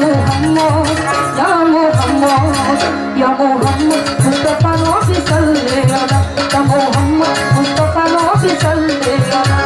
Muhammad, Ya Muhammad, Ya Muhammad, Mustafa Nabi sallallahu alaihi wasallam, Ya Muhammad, Mustafa Nabi sallallahu alaihi wasallam.